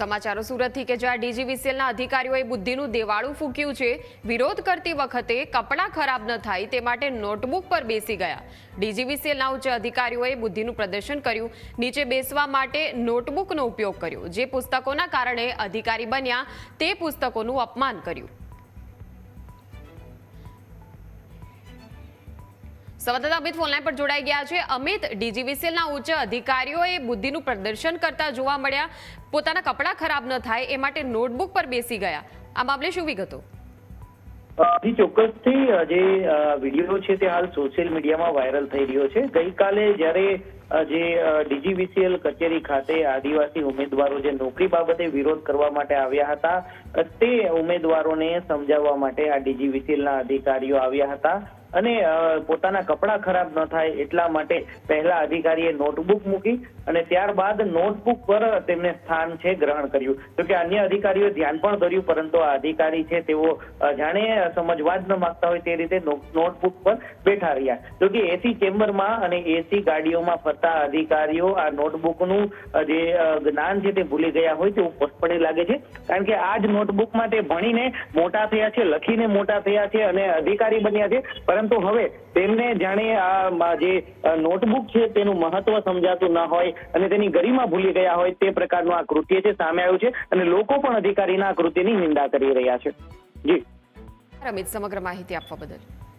સમાચારો સુરતથી કે જ્યાં ડીજીવીસીએલના અધિકારીઓએ બુદ્ધિનું દેવાળું ફૂક્યું છે, વિરોધ કરતી વખતે કપડાં ખરાબ ન થાય તે માટે નોટબુક પર બેસી ગયા. ડીજીવીસીએલના ઉચ્ચ અધિકારીઓએ બુદ્ધિનું પ્રદર્શન કર્યું, નીચે બેસવા માટે નોટબુકનો ઉપયોગ કર્યો, જે પુસ્તકોના કારણે અધિકારી બન્યા તે પુસ્તકોનું અપમાન કર્યું. સંવાદદાતા અમિત ફોનલાઈન પર જોડાઈ ગયા છે. અમિત, ડીજીવીસીએલના ઉચ્ચ અધિકારીઓએ બુદ્ધિનું પ્રદર્શન કરતા જોવા મળ્યા. પોતાના કપડાં ખરાબ ન થાય એ માટે નોટબુક પર બેસી ગયા. આ મામલે શું વિગતો? ચોક્કસથી જે વીડિયો છે તે હાલ સોશિયલ મીડિયામાં વાયરલ થઈ રહ્યો છે. ગઈકાલે જ્યારે જે ડીજીવીસીએલ કચેરી ખાતે આદિવાસી ઉમેદવારો જે નોકરી બાબતે વિરોધ કરવા માટે આવ્યા હતા, તે ઉમેદવારોને સમજાવવા માટે આ ડીજીવીસીએલના અધિકારીઓ આવ્યા હતા. અને પોતાના કપડાં ખરાબ ન થાય એટલા માટે પહેલા અધિકારીએ નોટબુક મૂકી અને ત્યારબાદ નોટબુક પર તેમને સ્થાન છે ગ્રહણ કર્યું. તો કે અન્ય અધિકારીઓએ ધ્યાન પણ ધર્યું, પરંતુ આ અધિકારી છે તેઓ જાણે સમજવા જ ન માંગતા હોય તે રીતે નોટબુક પર બેઠા રહ્યા. તો કે એસી ચેમ્બરમાં અને એસી ગાડીઓમાં ફરતા અધિકારીઓ આ નોટબુકનું જે જ્ઞાન છે તે ભૂલી ગયા હોય તેવું સ્પષ્ટપણે લાગે છે. કારણ કે આ જ નોટબુકમાં તે ભણીને મોટા થયા છે, લખીને મોટા થયા છે અને અધિકારી બન્યા છે. પરંતુ હવે તેમને જાણે આ જે નોટબુક છે તેનું મહત્વ સમજાતું ન હોય અને તેની ગરિમા ભૂલી ગયા હોય તે પ્રકારનું આ કૃત્ય છે, સામે આવ્યું છે અને લોકો પણ અધિકારીના આ કૃત્યની નિંદા કરી રહ્યા છે. જી. સમગ્ર માહિતી આપવા બદલ.